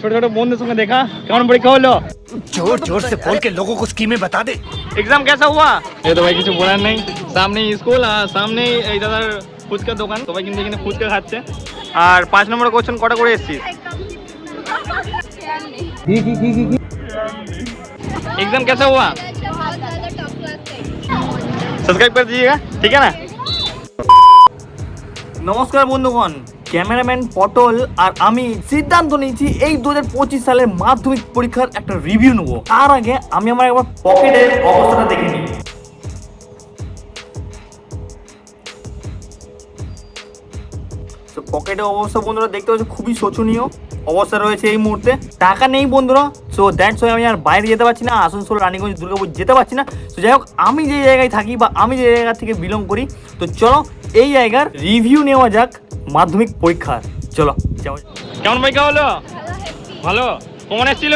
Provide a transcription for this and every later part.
ছোট ছোট বন্ধুদের সঙ্গে দেখা কেমন পরীক্ষা হলো जोर जोर से बोल के लोगों को स्कीमें बता दे एग्जाम कैसा हुआ এই তো ভাই কিছু বলার নেই সামনে স্কুল আর সামনে এই দাদার ফুচকার দোকান সবাই কিন্তু এখানে ফুচকা খাচ্ছে আর পাঁচ নম্বর কোশ্চেন কটা করে এসেছিস एग्जाम कैसा हुआ সাবস্ক্রাইব করে দিয়েগা ঠিক আছে না নমস্কার বন্ধুগণ ক্যামেরাম্যান পটল আর আমি সিদ্ধান্ত নিয়েছি এই দু হাজার পঁচিশ সালের মাধ্যমিক পরীক্ষার একটা রিভিউ নেব। তার আগে আমি আমার একবার পকেটের অবস্থাটা দেখে নিই। তো পকেটের অবস্থা বন্ধুরা দেখতে পাচ্ছ, খুবই শোচনীয় অবস্থা রয়েছে এই মুহূর্তে। টাকা নেই বন্ধুরা সো দ্যাটস ওয়াই আমি আর বাইরে যেতে পারছি না, আসানসোল, রানীগঞ্জ, দুর্গাপুর যেতে পারছি না। তো যাই হোক, আমি যে জায়গায় থাকি বা আমি যে জায়গা থেকে বিলং করি, তো চলো এই জায়গার রিভিউ নেওয়া যাক। মাধ্যমিক পরীক্ষার। চলো কেমন পরীক্ষা হলো? ভালো? কেমন এসেছিল?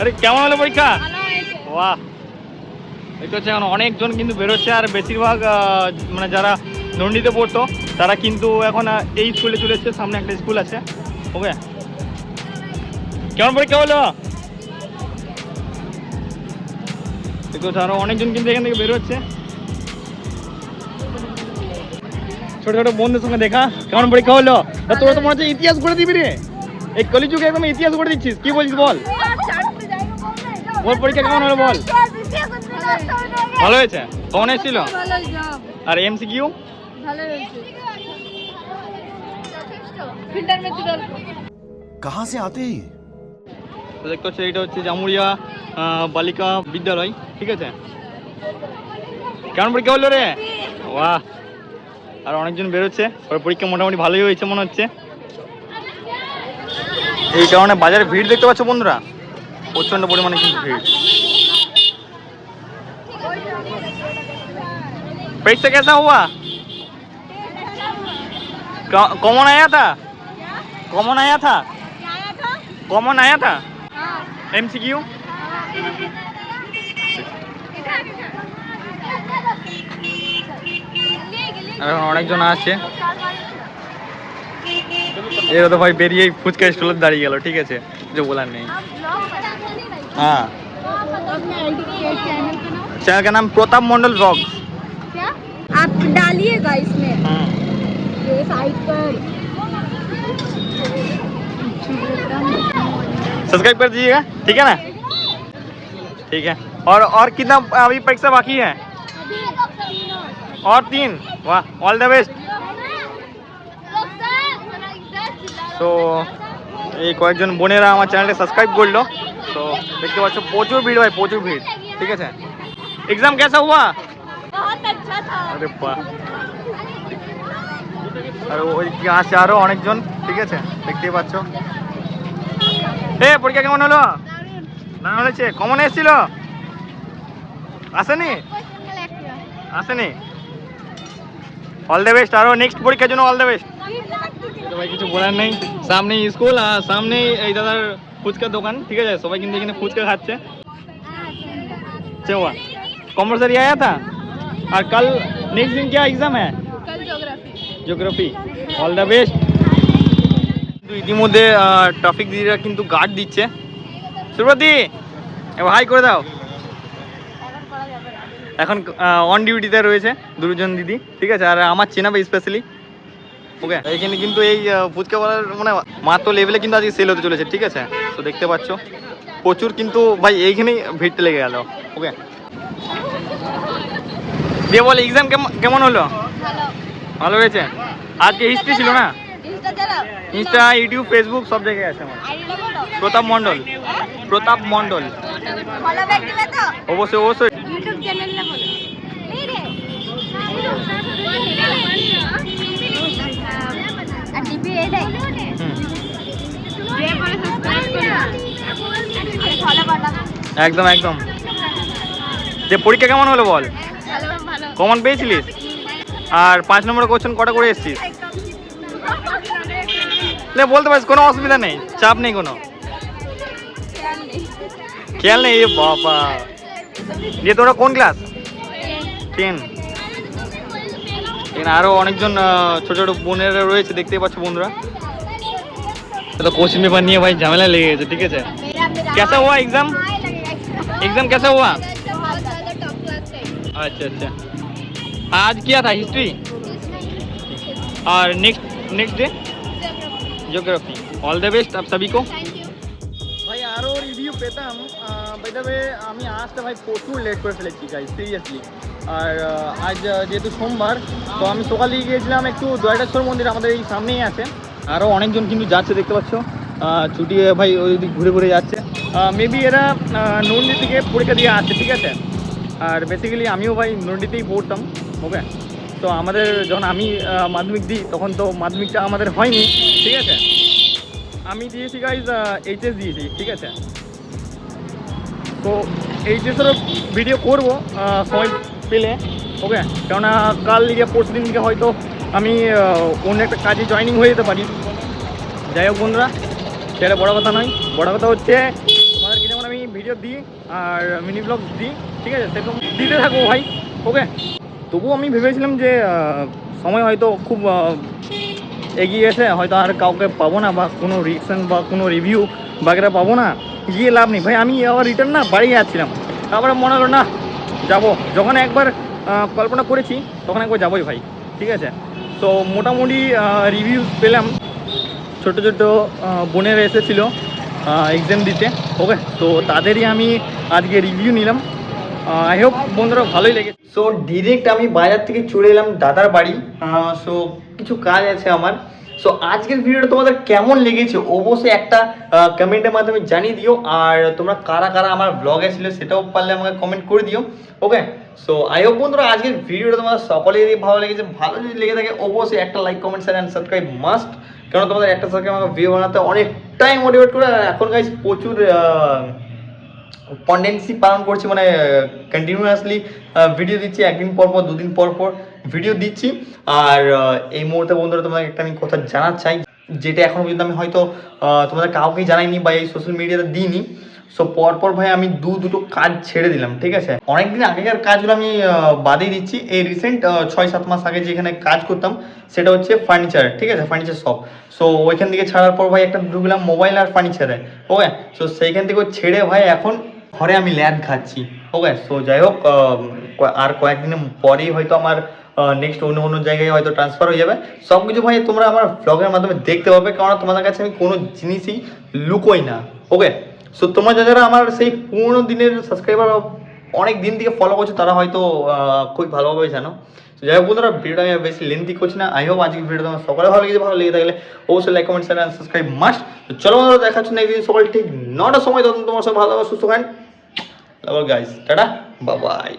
আরে, কেমন হলো পরীক্ষা? বাহ। দেখতে এখন অনেকজন কিন্তু বেরোচ্ছে, আর বেশিরভাগ মানে যারা নন্দিতে পড়তো, তারা কিন্তু এখন এই স্কুলে চলে এসছে, সামনে একটা স্কুল আছে। ওকে? কেমন পরীক্ষা হলো? দেখতে হচ্ছে আরও অনেকজন কিন্তু এখান থেকে বেরোচ্ছে। ছোট ছোট বন্ধুদের সঙ্গে দেখা কেমন পরীক্ষা হলো? তোরা তো মনে হচ্ছে ইতিহাস গড়ে দিবি রে। এই কলিযুগে একদম ইতিহাস গড়ে দিচ্ছিস কি বলছিস বল? ওর পরীক্ষা কেমন হলো বল? ভালো হয়েছে? কেমন এসেছিল? আর এমসি কিউ কাহা সে আতে দেখতে হচ্ছে এটা হচ্ছে জামুরিয়া বালিকা বিদ্যালয় ঠিক আছে? কেমন পরীক্ষা হলো রে? বাহ। আর অনেকজন বেরোচ্ছে ওর পরীক্ষা মোটামুটি ভালোই হয়েছে মনে হচ্ছে এই কারণে বাজারে ভিড় দেখতে পাচ্ছ বন্ধুরা প্রচন্ড পরিমাণে কিন্তু ভিড় परीक्षा कैसा हुआ क- कॉमन आया था कॉमन आया था कॉमन आया था एमसीक्यू আর এখন অনেকজন আসছে এরা তো ভাই বেরিয়ে ফুচকা স্টলে দাঁড়িয়ে গেল ঠিক আছে কিছু বলার নেই हाँ चैनल का नाम प्रताप मंडल ब्लॉग्स क्या आप डालिएगा इसमें हाँ ये साइड पर सब्सक्राइब कर दीजिएगा ठीक है ना ठीक है और और कितना अभी परीक्षा बाकी है और तीन वाह ऑल द बेस्ट তো এই কয়েকজন বোনেরা আমার চ্যানেলটা সাবস্ক্রাইব করলো তো দেখতে পাচ্ছ প্রচুর ভিড় ভাই প্রচুর ভিড় ঠিক আছে এক্সাম কেসা হুয়া बहुत अच्छा था আরে বাহ আর ওই দিকে আসছে আরো অনেকজন ঠিক আছে দেখতেই পাচ্ছ এ পরীক্ষা কেমন হলো না হয়েছে কমন এসেছিল আসেনি আসেনি অল দ্য বেস্ট আরো নেক্সট পরীক্ষার জন্য অল দ্য বেস্ট তো ভাই কিছু বলার নেই সামনে স্কুল আর সামনে এই দাদার ফুচকার দোকান ঠিক আছে সবাই কিন্তু এখানে ফুচকা খাচ্ছে चौवा कॉमर्सरी आया था और कल नेक्स्ट दिन क्या एग्जाम है कल geography geography all the best কিন্তু ইতিমধ্যে ট্রাফিক দিদিরা কিন্তু গার্ড দিচ্ছে সুব্রতি এবার হাই করে দাও এখন অন ডিউটিতে রয়েছে দুজন দিদি ঠিক আছে? আর আমার চেনাবে স্পেশালি ওকে এখানে কিন্তু এই আহ, ফুচকাওয়ালার মানে মাত্র লেভেলে কিন্তু আজকে সেল হতে চলেছে ঠিক আছে? তো দেখতে পাচ্ছ প্রচুর কিন্তু ভাই এইখানেই ভিড়তে লেগে গেল ওকে দিয়ে বল এক্সাম কেমন কেমন হলো? ভালো। হয়েছে? আজকে হিস্ট্রি ছিল না? ইনস্টা ইউটিউব ফেসবুক সব জায়গায় আছে আমার। প্রতাপ মণ্ডল। প্রতাপ মণ্ডল। অবশ্যই অবশ্যই। ইউটিউব চ্যানেল না বলো এই রে আর এটাই বাটন একদম একদম। যে পরীক্ষা কেমন হলো বল? ভালো ভালো কমন পেয়েছিলিস? আর পাঁচ নম্বর কোশ্চেন কটা করে এসেছিস? বলতে পারিস কোনো অসুবিধা নেই চাপ নেই কোনো। খেয়াল নেই। বাবা। দিয়ে তোরা কোন ক্লাস টেন টেন আরও অনেকজন আহ, ছোট ছোট বোনেরা রয়েছে দেখতেই পাচ্ছ বন্ধুরা तो क्वेश्चन पेपर नहीं है भाई झमेला लेके गए ठीक है मेरा मेरा कैसा हुआ एग्जाम हाँ, लगेगा एग्जाम कैसा हुआ बहुत ज्यादा टॉप क्लास है अच्छा अच्छा आज किया था हिस्ट्री और next next day geography all the best up সবই কো थैंक यू ভাই রিভিউ পেতাম ওয়ে আমি আসতে ভাই প্রচুর লেট করে ফেলেছি গাই সিরিয়াসলি আর আজ যেহেতু সোমবার, তো আমি সকালে গিয়েছিলাম একটু দয়াটেশ্বর মন্দির, আমাদের এই সামনেই আছে। আরও অনেকজন কিন্তু যাচ্ছে, দেখতে পাচ্ছ। ছুটি ভাই ওই ঘুরে ঘুরে যাচ্ছে। মেবি এরা নন্দি থেকে পরীক্ষা দিয়ে আসছে, ঠিক আছে? আর বেসিক্যালি আমিও ভাই নন্দিতেই পড়তাম, ওকে? তো আমাদের যখন আমি মাধ্যমিক দিই, তখন তো মাধ্যমিকটা আমাদের হয়নি, ঠিক আছে? আমি দিয়েছি গাইজ এইচএস দিয়েছি, ঠিক আছে? তো এই যে এইচএসেরও ভিডিও করব সময় পেলে ওকে কেননা কাল লিগে পরশু দিন থেকে হয়তো আমি অন্য একটা কাজে জয়েনিং হয়ে যেতে পারি। যাই হোক বন্ধুরা, সেটা বড় কথা নয়। বড় কথা হচ্ছে, তোমাদেরকে যেমন আমি ভিডিও দিই আর মিনি ব্লগ দিই, ঠিক আছে? সেরকম দিতে থাকব ভাই ওকে তবুও আমি ভেবেছিলাম যে সময় হয়তো খুব এগিয়ে এসে হয়তো আর কাউকে পাবো না বা কোনো রিকশন বা কোনো রিভিউ বাগেরা পাবো না। গিয়ে লাভ নেই। ভাই, আমি আবার রিটার্ন না বাড়ি যাচ্ছিলাম তারপরে মনে হলো, না, যাব। যখন একবার কল্পনা করেছি, তখন একবার যাবোই ভাই, ঠিক আছে? তো মোটামুটি রিভিউ পেলাম। ছোট ছোট বোনেরা এসেছিল এক্সাম দিতে, ওকে? তো তাদেরই আমি আজকে রিভিউ নিলাম। আই হোপ বন্ধুরা ভালোই লেগেছে সো ডিরেক্ট আমি বাজার থেকে চলে এলাম দাদার বাড়ি। সো কিছু কাজ আছে আমার। সো আজকের ভিডিওটা তোমাদের কেমন লেগেছে? অবশ্যই একটা কমেন্টের মাধ্যমে জানিয়ে দিও। আর তোমরা কারা কারা আমার ব্লগে ছিল সেটাও পারলে আমাকে কমেন্ট করে দিও। ওকে সো আই হোপ বন্ধুরা আজকের ভিডিওটা তোমাদের সকলেরই ভালো লেগেছে, ভালো যদি লেগে থাকে, অবশ্যই একটা like comment share and subscribe must কারণ তোমাদের একটা সাবস্ক্রাইব আমাকে ভিডিও বানাতে অনেকটাই মোটিভেট করে। আর এখন গাইজ প্রচুর পন্ডেন্সি পালন করছি মানে কন্টিনিউয়াসলি ভিডিও দিচ্ছি, একদিন পর পর, দুদিন পর পর ভিডিও দিচ্ছি। আর এই মুহূর্তে বন্ধুরা, তোমাকে একটা আমি কথা জানার চাই, যেটা এখনও পর্যন্ত আমি হয়তো তোমাদের কাউকেই জানাইনি বা এই সোশ্যাল মিডিয়াতে দিইনি। সো পরপর ভাই, আমি দু, দুটো কাজ ছেড়ে দিলাম, ঠিক আছে? অনেকদিন আগেকার কাজগুলো আমি বাদই দিচ্ছি। এই রিসেন্ট ছয়, সাত মাস আগে যেখানে কাজ করতাম, সেটা হচ্ছে ফার্নিচার ঠিক আছে? ফার্নিচার শপ সো ওইখান থেকে ছাড়ার পর ভাই, একটা ঢুকলাম মোবাইল আর ফার্নিচারে ওকে সো সেইখান থেকে ছেড়ে ভাই, এখন ঘরে আমি ল্যাদ খাচ্ছি। ওকে সো যাই হোক আর কয়েকদিন পরেই হয়তো আমার নেক্সট অন্য অন্য জায়গায় হয়তো ট্রান্সফার হয়ে যাবে। সব কিছু ভাই, তোমরা আমার ব্লগের মাধ্যমে দেখতে পাবে কারণ তোমাদের কাছে আমি কোনো জিনিসই লুকোই না। ওকে সো তোমরা যারা আমার সেই পুরোনো দিনের সাবস্ক্রাইবার অনেক দিন থেকে ফলো করছ, তারা হয়তো খুব ভালোভাবে জানো। যাই হোক বন্ধুরা, ভিডিওটা আমি বেশি লেন্থি করছি না। আই হোপ আজকের ভিডিও তোমার সকলে ভালো লেগেছে। ভালো লেগে থাকলে অবশ্যই like comment share subscribe must চলো বন্ধুরা, দেখা হচ্ছে নেক্সট দিন। সকাল ঠিক নটার সময় তখন তোমার সব ভালো সুস্থ খান Love you, guys. Tada. Bye bye.